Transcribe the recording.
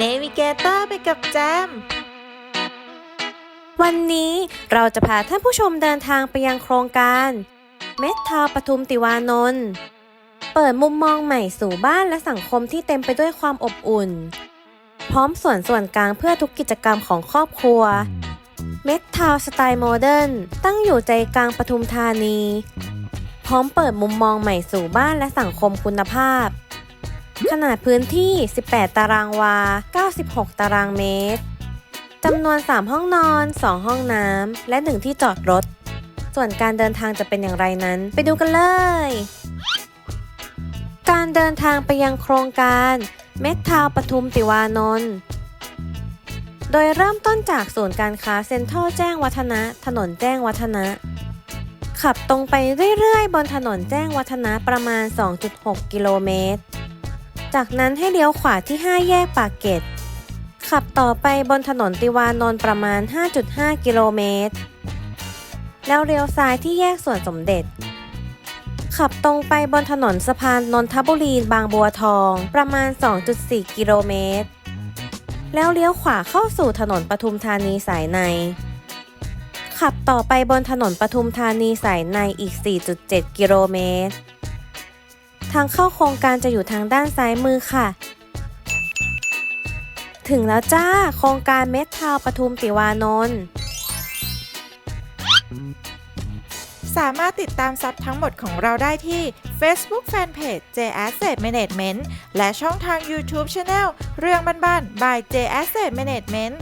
เนวิเกเตอร์ไปกับแจม วันนี้เราจะพาท่านผู้ชมเดินทางไปยังโครงการ เมททาวปทุมติวานนท์เปิดมุมมองใหม่สู่บ้านและสังคมที่เต็มไปด้วยความอบอุ่น พร้อมส่วนส่วนกลางเพื่อทุกกิจกรรมของครอบครัวเมททาวสไตล์โมเดิร์นตั้งอยู่ใจกลางปทุมธานี พร้อมเปิดมุมมองใหม่สู่บ้านและสังคมคุณภาพ ขนาดพื้นที่ 18 ตารางวา 96 ตารางเมตร จำนวน 3 ห้องนอน 2 ห้องน้ำ และ 1 ที่จอดรถ ส่วนการเดินทางจะเป็นอย่างไรนั้น ไปดูกันเลย การเดินทางไปยังโครงการเมททาวปทุมติวานนท์โดยเริ่มต้นจากศูนย์การค้าเซ็นทรัลแจ้งวัฒนะ ถนนแจ้งวัฒนะ ขับตรงไปเรื่อยๆ บนถนนแจ้งวัฒนะประมาณ 2.6 กิโลเมตร จากนั้นให้เลี้ยวขวาที่ 5 แยกปากเกร็ด ขับต่อไปบนถนนติวานนท์ประมาณ 5.5 กิโลเมตร แล้วเลี้ยวซ้ายที่แยกสวนสมเด็จ ขับตรงไปบนถนนสะพานนนทบุรีบางบัวทองประมาณ 2.4 กิโลเมตร แล้วเลี้ยวขวาเข้าสู่ถนนปทุมธานีสายใน ขับต่อไปบนถนนปทุมธานีสายในอีก 4.7 กิโลเมตร ทางเข้าโครงการจะอยู่ทางด้านซ้ายมือค่ะ ถึงแล้วจ้า โครงการเมททาวปทุมติวานนท์สามารถติดตามซับทั้งหมดของเราได้ที่ Facebook Fanpage J Asset Management และช่องทาง YouTube Channel เรื่องบ้านๆ by J Asset Management